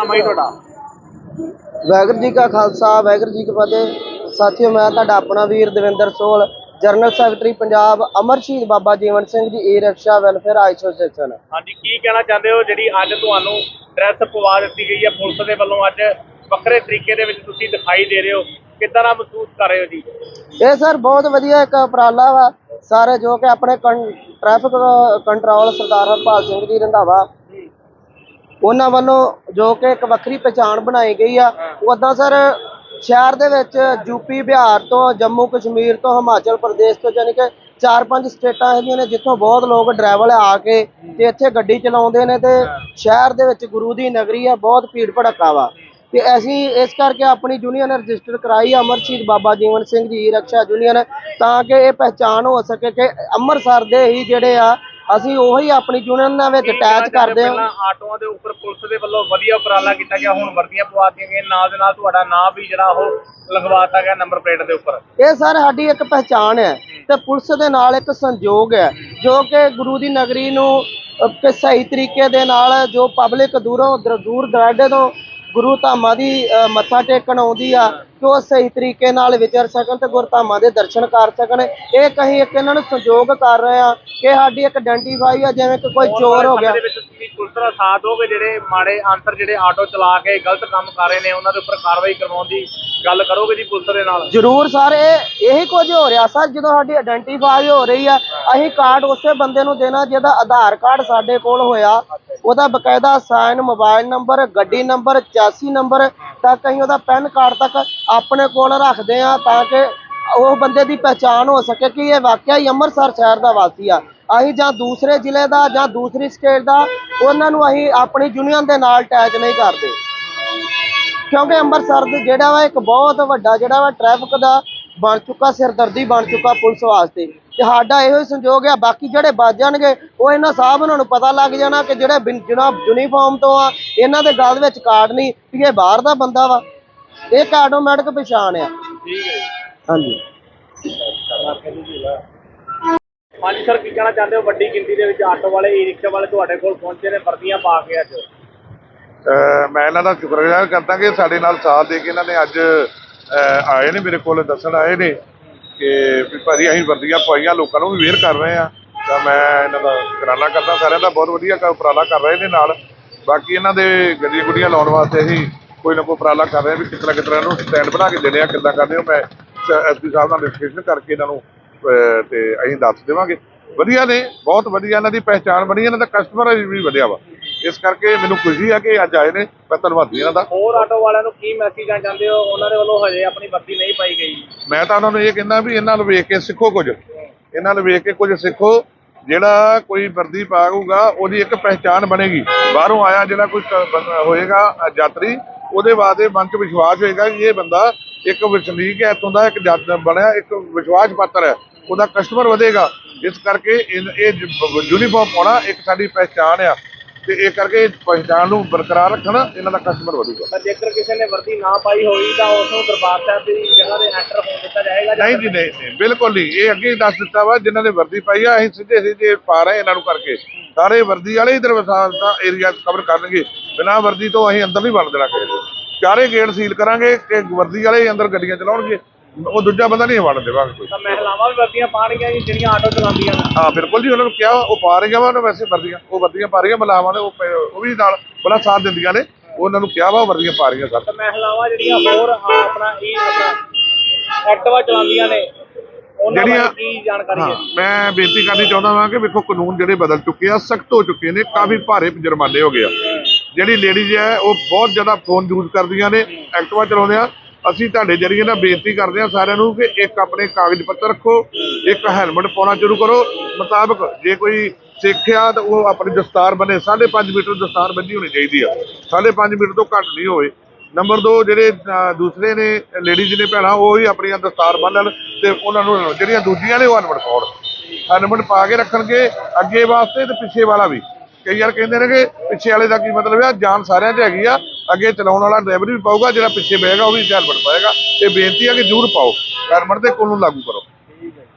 ਨਾਮ ਹੈ ਜੀ ਤੁਹਾਡਾ? ਵਾਹਿਗੁਰੂ ਜੀ ਕਾ ਖਾਲਸਾ ਵਾਹਿਗੁਰੂ ਜੀ ਕੀ ਫਤਿਹ। ਸਾਥੀਓ ਮੈਂ ਤੁਹਾਡਾ ਆਪਣਾ ਵੀਰ ਦਵਿੰਦਰ ਸੋਲ ਜਨਰਲ ਸੈਕਟਰੀ ਪੰਜਾਬ ਅਮਰ ਸ਼ਹੀਦ ਬਾਬਾ ਜੀਵਨ ਸਿੰਘ ਜੀ ਈ ਰਿਕਸ਼ਾ ਵੈਲਫੇਅਰ ਐਸੋਸੀਏਸ਼ਨ। ਹਾਂਜੀ ਕੀ ਕਹਿਣਾ ਚਾਹੁੰਦੇ ਹੋ? ਜਿਹੜੀ ਅੱਜ ਤੁਹਾਨੂੰ ਡਰੈਸ ਪਵਾ ਦਿੱਤੀ ਗਈ ਹੈ ਪੁਲਿਸ ਦੇ ਵੱਲੋਂ ਅੱਜ ਵੱਖਰੇ ਤਰੀਕੇ ਦੇ ਵਿੱਚ ਤੁਸੀਂ ਦਿਖਾਈ ਦੇ ਰਹੇ ਹੋ। ਕਿੱਦਾਂ ਦਾ ਮਹਿਸੂਸ ਕਰ ਰਹੇ ਹੋ ਜੀ? ਇਹ ਸਰ ਬਹੁਤ ਵਧੀਆ ਇੱਕ ਉਪਰਾਲਾ ਵਾ। ਸਾਰੇ ਜੋ ਕਿ ਆਪਣੇ ਟ੍ਰੈਫਿਕ ਕੰਟਰੋਲ ਸਰਦਾਰ ਹਰਪਾਲ ਸਿੰਘ ਜੀ ਰੰਧਾਵਾ ਉਹਨਾਂ ਵੱਲੋਂ ਜੋ ਕਿ ਇੱਕ ਵੱਖਰੀ ਪਛਾਣ ਬਣਾਈ ਗਈ ਆ ਉਦਾਂ ਸਰ ਸ਼ਹਿਰ ਦੇ ਵਿੱਚ ਯੂਪੀ ਬਿਹਾਰ ਤੋਂ ਜੰਮੂ ਕਸ਼ਮੀਰ ਤੋਂ ਹਿਮਾਚਲ ਪ੍ਰਦੇਸ਼ ਤੋਂ ਯਾਨੀ ਕਿ ਚਾਰ ਪੰਜ ਸਟੇਟਾਂ ਹੈਗੀਆਂ ਨੇ ਜਿੱਥੋਂ ਬਹੁਤ ਲੋਕ ਡਰਾਈਵਰ ਆ ਕੇ ਤੇ ਇੱਥੇ ਗੱਡੀ ਚਲਾਉਂਦੇ ਨੇ ਤੇ ਸ਼ਹਿਰ ਦੇ ਵਿੱਚ ਗੁਰੂ ਦੀ ਨਗਰੀ ਆ ਬਹੁਤ ਭੀੜ ਭੜੱਕਾ ਵਾ। ਤੇ ਅਸੀਂ ਇਸ ਕਰਕੇ ਆਪਣੀ ਯੂਨੀਅਨ ਰਜਿਸਟਰ ਕਰਾਈ ਆ ਅਮਰਸ਼ਹੀਦ ਬਾਬਾ ਜੀਵਨ ਸਿੰਘ ਜੀ ਰਕਸ਼ਾ ਯੂਨੀਅਨ ਤਾਂ ਕਿ ਇਹ ਪਹਿਚਾਣ ਹੋ ਸਕੇ ਕਿ ਅੰਮ੍ਰਿਤਸਰ ਦੇ ਹੀ ਜਿਹੜੇ ਆ ਅਸੀਂ ਉਹੀ ਆਪਣੀ ਯੂਨੀਅਨ ਨਾਲ ਵਿੱਚ ਅਟੈਚ ਕਰਦੇ ਹਾਂ। ਪਹਿਲਾਂ ਆਟੋਆਂ ਦੇ ਉੱਪਰ ਪੁਲਿਸ ਦੇ ਵੱਲੋਂ ਵਧੀਆ ਉਪਰਾਲਾ ਕੀਤਾ ਗਿਆ ਹੁਣ ਵਰਦੀਆਂ ਪਵਾ ਦਿੱਤੀਆਂ ਗਈਆਂ। ਨਾਲ ਦੇ ਨਾਲ ਤੁਹਾਡਾ ਨਾਮ ਵੀ ਜਿਹੜਾ ਉਹ ਲਗਵਾਤਾ ਗਿਆ ਨੰਬਰ ਪਲੇਟ ਦੇ ਉੱਪਰ। ਇਹ ਸਰ ਸਾਡੀ ਇੱਕ ਪਹਿਚਾਣ ਹੈ ਤੇ ਪੁਲਿਸ ਦੇ ਨਾਲ ਇੱਕ ਸੰਯੋਗ ਹੈ ਜੋ ਕਿ ਗੁਰੂ ਦੀ ਨਗਰੀ ਨੂੰ ਸਹੀ ਤਰੀਕੇ ਦੇ ਨਾਲ ਜੋ ਪਬਲਿਕ ਦਰ- ਦੂਰ ਦਰਾਡੇ ਤੋਂ ਗੁਰੂ ਧਾਮਾਂ ਦੀ ਮੱਥਾ ਟੇਕਣ ਆਉਂਦੀ ਆ ਕਿ ਉਹ ਸਹੀ ਤਰੀਕੇ ਨਾਲ ਵਿਚਰ ਸਕਣ ਤੇ ਗੁਰਧਾਮਾਂ ਦੇ ਦਰਸ਼ਨ ਕਰ ਸਕਣ। ਇਹ ਕਹੀਂ ਇੱਕ ਇਹਨਾਂ ਨੂੰ ਸੰਯੋਗ ਕਰ ਰਹੇ ਆ ਕਿ ਸਾਡੀ ਇੱਕ ਆਇਡੈਂਟੀਫਾਈ ਆ ਜਿਵੇਂ ਕਿ ਕੋਈ ਚੋਰ ਹੋ ਗਿਆ। ਪੁਲਿਸ ਦਾ ਸਾਥ ਜਿਹੜੇ ਮਾੜੇ ਅੰਤਰ ਜਿਹੜੇ ਆਟੋ ਚਲਾ ਕੇ ਗਲਤ ਕੰਮ ਕਰ ਰਹੇ ਨੇ ਉਹਨਾਂ ਦੇ ਉੱਪਰ ਕਾਰਵਾਈ ਕਰਵਾਉਣ ਦੀ ਗੱਲ ਕਰੋਗੇ ਜੀ ਪੁਲਿਸ ਦੇ ਨਾਲ? ਜ਼ਰੂਰ ਸਰ ਇਹ ਇਹੀ ਕੁਝ ਹੋ ਰਿਹਾ ਸਰ ਜਦੋਂ ਸਾਡੀ ਆਇਡੈਂਟੀਫਾਈ ਹੋ ਰਹੀ ਆ ਅਸੀਂ ਕਾਰਡ ਉਸੇ ਬੰਦੇ ਨੂੰ ਦੇਣਾ ਜਿਹਦਾ ਆਧਾਰ ਕਾਰਡ ਸਾਡੇ ਕੋਲ ਹੋਇਆ। ਉਹਦਾ ਬਕਾਇਦਾ ਸਾਈਨ, ਮੋਬਾਈਲ ਨੰਬਰ, ਗੱਡੀ ਨੰਬਰ, ਚਾਸੀ ਨੰਬਰ ਤੱਕ ਅਸੀਂ ਉਹਦਾ ਪੈਨ ਕਾਰਡ ਤੱਕ ਆਪਣੇ ਕੋਲ ਰੱਖਦੇ ਆ ਤਾਂ ਕਿ ਉਹ ਬੰਦੇ ਦੀ ਪਛਾਣ ਹੋ ਸਕੇ ਕਿ ਇਹ ਵਾਕਿਆ ਹੀ ਅੰਮ੍ਰਿਤਸਰ ਸ਼ਹਿਰ ਦਾ ਵਾਸੀ ਆ। ਅਸੀਂ ਜਾਂ ਦੂਸਰੇ ਜ਼ਿਲ੍ਹੇ ਦਾ ਜਾਂ ਦੂਸਰੀ ਸਟੇਟ ਦਾ, ਉਹਨਾਂ ਨੂੰ ਅਸੀਂ ਆਪਣੀ ਯੂਨੀਅਨ ਦੇ ਨਾਲ ਅਟੈਚ ਨਹੀਂ ਕਰਦੇ। ਕਿਉਂਕਿ ਅੰਮ੍ਰਿਤਸਰ ਦੇ ਜਿਹੜਾ ਵਾ ਇੱਕ ਬਹੁਤ ਵੱਡਾ, ਜਿਹੜਾ ਵਾ ਟ੍ਰੈਫਿਕ ਦਾ ਬਣ ਚੁੱਕਾ, ਸਿਰਦਰਦੀ ਬਣ ਚੁੱਕਾ ਪੁਲਿਸ ਵਾਸਤੇ। ਤੇ ਸਾਡਾ ਇਹੋ ਹੀ ਸੰਯੋਗ ਆ ਬਾਕੀ ਜਿਹੜੇ ਵੱਜ ਜਾਣਗੇ ਉਹ ਇਹਨਾਂ ਸਾਹਿਬ ਉਹਨਾਂ ਨੂੰ ਪਤਾ ਲੱਗ ਜਾਣਾ ਕਿ ਜਿਹੜੇ ਬਿਨ- ਜਨਾਬ ਯੂਨੀਫਾਰਮ ਤੋਂ ਆ ਇਹਨਾਂ ਦੇ ਗਲ ਵਿੱਚ ਕਾਰਡ ਨਹੀਂ ਵੀ ਇਹ ਬਾਹਰ ਦਾ ਬੰਦਾ ਵਾ। ਇਹ ਇੱਕ ਆਟੋਮੈਟਿਕ ਪਛਾਣ ਆ। ਠੀਕ ਹੈ ਹਾਂਜੀ। ਹਾਂਜੀ ਸਰ ਕੀ ਕਹਿਣਾ ਚਾਹੁੰਦੇ ਹੋ? ਵੱਡੀ ਗਿਣਤੀ ਦੇ ਵਿੱਚ ਆਟੋ ਵਾਲੇ ਈ ਰਿਕਸ਼ਾ ਵਾਲੇ ਤੁਹਾਡੇ ਕੋਲ ਪਹੁੰਚੇ ਨੇ ਵਰਦੀਆਂ ਪਾ ਕੇ ਅੱਜ। ਮੈਂ ਇਹਨਾਂ ਦਾ ਸ਼ੁਕਰਗੁਜ਼ਾਰ ਕਰਦਾ ਕਿ ਸਾਡੇ ਨਾਲ ਸਾਥ ਦੇ ਕੇ ਇਹਨਾਂ ਨੇ ਅੱਜ ਆਏ ਨੇ ਮੇਰੇ ਕੋਲ ਦੱਸਣ ਆਏ ਨੇ। ਕਿ ਵੀ ਭਾਜੀ ਅਸੀਂ ਵਰਦੀਆਂ ਪਵਾਈਆਂ, ਲੋਕਾਂ ਨੂੰ ਵੀ ਵੇਅਰ ਕਰ ਰਹੇ ਆ ਤਾਂ ਮੈਂ ਇਹਨਾਂ ਦਾ ਸ਼ੁਕਰਾਨਾ ਕਰਦਾ, ਸਾਰਿਆਂ ਦਾ ਬਹੁਤ ਵਧੀਆ ਉਪਰਾਲਾ ਕਰ ਰਹੇ ਨੇ ਨਾਲ। ਬਾਕੀ ਇਹਨਾਂ ਦੇ ਗੱਡੀਆਂ ਗੁੱਡੀਆਂ ਲਾਉਣ ਵਾਸਤੇ ਅਸੀਂ ਕੋਈ ਨਾ ਕੋਈ ਉਪਰਾਲਾ ਕਰ ਰਹੇ ਹਾਂ ਵੀ ਕਿਸ ਤਰ੍ਹਾਂ ਕਿਸ ਤਰ੍ਹਾਂ ਇਹਨੂੰ ਸਟੈਂਡ ਬਣਾ ਕੇ ਦੇਣੇ ਆ, ਕਿੱਦਾਂ ਕਰਦੇ ਹੋ, ਮੈਂ ਐਸਪੀ ਸਾਹਿਬ ਨਾਲ ਡਿਸਕਸ਼ਨ ਕਰਕੇ ਇਹਨਾਂ ਨੂੰ, ਅਹ, ਤੇ ਅਸੀਂ ਦੱਸ ਦੇਵਾਂਗੇ। ਵਧੀਆ ਨੇ, ਬਹੁਤ ਵਧੀਆ ਇਹਨਾਂ ਦੀ ਪਹਿਚਾਣ ਬਣੀ, ਇਹਨਾਂ ਦਾ ਕਸਟਮਰ ਵੀ ਵਧੀਆ ਵਾ। ਇਸ ਕਰਕੇ ਮੈਨੂੰ ਖੁਸ਼ੀ ਆ ਕਿ ਅੱਜ ਆਏ ਨੇ। ਮੈਂ ਧੰਨਵਾਦੀ ਇਹਨਾਂ ਦਾ ਹੋਰ ਆਟੋ ਵਾਲਿਆਂ ਨੂੰ ਕੀ ਮੈਸੇਜ ਦੇਣਾ ਚਾਹੁੰਦੇ ਹੋ? ਉਹਨਾਂ ਦੇ ਵੱਲੋਂ ਹਜੇ ਆਪਣੀ ਵਰਦੀ ਨਹੀਂ ਪਾਈ ਗਈ। ਮੈਂ ਤਾਂ ਉਹਨਾਂ ਨੂੰ ਇਹ ਕਹਿੰਦਾ ਵੀ ਇਹਨਾਂ ਨੂੰ ਵੇਖ ਕੇ ਸਿੱਖੋ ਕੁਝ। ਇਹਨਾਂ ਨੂੰ ਵੇਖ ਕੇ ਕੁਝ ਸਿੱਖੋ। ਜਿਹੜਾ ਕੋਈ ਵਰਦੀ ਪਾਊਗਾ ਉਹਦੀ ਇੱਕ ਪਹਿਚਾਣ ਬਣੇਗੀ। ਬਾਹਰੋਂ ਆਇਆ ਜਿਹੜਾ ਕੋਈ ਹੋਏਗਾ ਯਾਤਰੀ ਉਹਦੇ ਬਾਅਦ ਇਹ ਮਨ 'ਚ ਵਿਸ਼ਵਾਸ ਹੋਏਗਾ ਕਿ ਇਹ ਬੰਦਾ ਇੱਕ ਵਸਨੀਕ ਹੈ ਇੱਥੋਂ ਦਾ ਇੱਕ ਬਣਿਆ ਇੱਕ ਵਿਸ਼ਵਾਸ ਪਾਤਰ ਹੈ। ਉਹਦਾ ਕਸਟਮਰ ਵਧੇਗਾ। ਇਸ ਕਰਕੇ ਇਹ ਇਹ ਯੂਨੀਫਾਰਮ ਪਾਉਣਾ ਇੱਕ ਸਾਡੀ ਪਹਿਚਾਣ ਆ। ਤੇ ਇਹ ਕਰਕੇ ਪਹਿਚਾਣ ਨੂੰ ਬਰਕਰਾਰ ਰੱਖਣ ਇਹਨਾਂ ਦਾ ਕਸਟਮਰ ਵਧੂਗਾ। ਪਰ ਜੇਕਰ ਕਿਸੇ ਨੇ ਵਰਦੀ ਨਾ ਪਾਈ ਹੋਈ ਤਾਂ ਉਸ ਨੂੰ ਦਰਬਾਰ ਸਾਹਿਬ ਦੀ ਜਗ੍ਹਾ ਤੇ ਐਂਟਰ ਹੋਣ ਦਿੱਤਾ ਜਾਏਗਾ ਜਾਂ ਨਹੀਂ ਜੀ ਨਹੀਂ ਨਹੀਂ ਬਿਲਕੁਲ ਨਹੀਂ। ਇਹ ਅੱਗੇ ਹੀ ਦੱਸ ਦਿੱਤਾ ਵਾ ਜਿਨ੍ਹਾਂ ਨੇ ਵਰਦੀ ਪਾਈ ਆ ਅਸੀਂ ਸਿੱਧੇ ਸਿੱਧੇ ਪਾ ਰਹੇ ਇਹਨਾਂ ਨੂੰ ਕਰਕੇ। ਸਾਰੇ ਵਰਦੀ ਵਾਲੇ ਇਧਰ ਵਸਾਲਤਾ ਏਰੀਆ ਕਵਰ ਕਰਨਗੇ। ਬਿਨਾਂ ਵਰਦੀ ਤੋਂ ਅਸੀਂ ਅੰਦਰ ਨਹੀਂ ਵੜ ਦੇਣਾ ਕਿਸੇ ਨੂੰ ਚਾਰੇ ਗੇਟ ਸੀਲ ਕਰਾਂਗੇ ਕਿ ਵਰਦੀ ਵਾਲੇ ਹੀ ਅੰਦਰ ਗੱਡੀਆਂ ਚਲਾਉਣਗੇ। ਉਹ ਦੂਜਾ ਬੰਦਾ ਨਹੀਂ ਵੜਨ ਦੇਵਾਂਗੇ ਕੋਈ। ਤਾਂ ਮਹਿਲਾਵਾਂ ਵੀ ਵਰਦੀਆਂ ਪਾਣਗੀਆਂ ਜੀ ਜਿਹੜੀਆਂ ਆਟੋ ਚਲਾਉਂਦੀਆਂ ਨੇ। ਹਾਂ ਬਿਲਕੁਲ ਜੀ ਉਹਨਾਂ ਨੂੰ ਕਿਹਾ ਉਹ ਪਾ ਰਹੀਆਂ ਵਾ ਉਹਨਾਂ ਵੈਸੇ ਵਰਦੀਆਂ ਉਹ ਵਰਦੀਆਂ ਪਾ ਰਹੀਆਂ ਮਲਾਵਾਂ ਨੇ ਉਹ ਪ- ਉਹ ਵੀ ਨਾਲ ਬੜਾ ਸਾਥ ਦਿੰਦੀਆਂ ਨੇ ਉਹਨਾਂ ਨੂੰ ਕਿਹਾ ਵਾ ਉਹ ਵਰਦੀਆਂ ਪਾ ਰਹੀਆਂ ਸਰ ਤਾਂ ਮਹਿਲਾਵਾਂ ਜਿਹੜੀਆਂ ਹੋਰ ਆ ਆਪਣਾ ਇਹ ਆਪਣਾ ਐਕਟਿਵਾ ਚਲਾਉਂਦੀਆਂ ਨੇ ਉਹਨਾਂ ਬਾਰੇ ਜਿਹੜੀਆਂ- ਕੀ ਜਾਣਕਾਰੀ ਹਾਂ? ਹੈ ਮੈਂ ਬੇਨਤੀ ਕਰਨੀ ਚਾਹੁੰਦਾ ਹਾਂ ਕਿ ਵੇਖੋ ਕਾਨੂੰਨ ਜਿਹੜੇ ਬਦਲ ਚੁੱਕੇ ਆ ਸਖਤ ਹੋ ਚੁੱਕੇ ਨੇ ਕਾਫੀ ਭਾਰੇ ਜੁਰਮਾਨੇ ਹੋ ਗਏ ਆ। ਜਿਹੜੀ ਲੇਡੀਜ਼ ਹੈ ਉਹ ਬਹੁਤ ਜ਼ਿਆਦਾ ਫੋਨ ਯੂਜ਼ ਕਰਦੀਆਂ ਨੇ ਐਕਟਿਵਾ ਚਲਾਉਂਦੇ ਆ ਅਸੀਂ ਤੁਹਾਡੇ ਜਰੀਏ ਨਾਲ ਬੇਨਤੀ ਕਰਦੇ ਹਾਂ ਸਾਰਿਆਂ ਨੂੰ ਕਿ ਇੱਕ ਆਪਣੇ ਕਾਗਜ਼ ਪੱਤਰ ਰੱਖੋ, ਇੱਕ ਹੈਲਮਟ ਪਾਉਣਾ ਸ਼ੁਰੂ ਕਰੋ। ਮੁਤਾਬਕ ਜੇ ਕੋਈ ਸਿੱਖਿਆ ਤਾਂ ਉਹ ਆਪਣੀ ਦਸਤਾਰ ਬਣੇ 5.5 ਮੀਟਰ ਦਸਤਾਰ ਬੰਨੀ ਹੋਣੀ ਚਾਹੀਦੀ ਆ। 5.5 ਮੀਟਰ ਤੋਂ ਘੱਟ ਨਹੀਂ ਹੋਵੇ। ਨੰਬਰ 2 ਜਿਹੜੇ ਦੂਸਰੇ ਨੇ ਲੇਡੀਜ਼ ਨੇ ਭੈਣਾਂ, ਉਹ ਹੀ ਆਪਣੀਆਂ ਦਸਤਾਰ ਬੰਨਣ ਤੇ ਉਹਨਾਂ ਨੂੰ ਜਿਹੜੀਆਂ ਦੂਜੀਆਂ ਨੇ ਉਹ ਹੈਲਮਟ ਪਾਉਣ। ਹੈਲਮਟ ਪਾ ਕੇ ਰੱਖਣਗੇ, ਅੱਗੇ ਵਾਸਤੇ ਤੇ ਪਿੱਛੇ ਵਾਲਾ ਵੀ। ਕਈ ਵਾਰ ਕਹਿੰਦੇ ਨੇ ਕਿ ਪਿੱਛੇ ਵਾਲੇ ਦਾ ਕੀ ਮਤਲਬ ਆ? ਜਾਨ ਸਾਰਿਆਂ 'ਚ ਹੈਗੀ ਆ। ਅੱਗੇ ਚਲਾਉਣ ਵਾਲਾ ਡਰਾਈਵਰ ਵੀ ਪਾਊਗਾ, ਜਿਹੜਾ ਪਿੱਛੇ ਬਹਿਗਾ ਉਹ ਵੀ ਹੈਲਮਟ ਪਾਏਗਾ। ਤੇ ਬੇਨਤੀ ਆ ਕਿ ਜ਼ਰੂਰ ਪਾਓ। ਹੈਲਮਟ ਦੇ ਕੋਲ ਨੂੰ ਲਾਗੂ ਕਰੋ।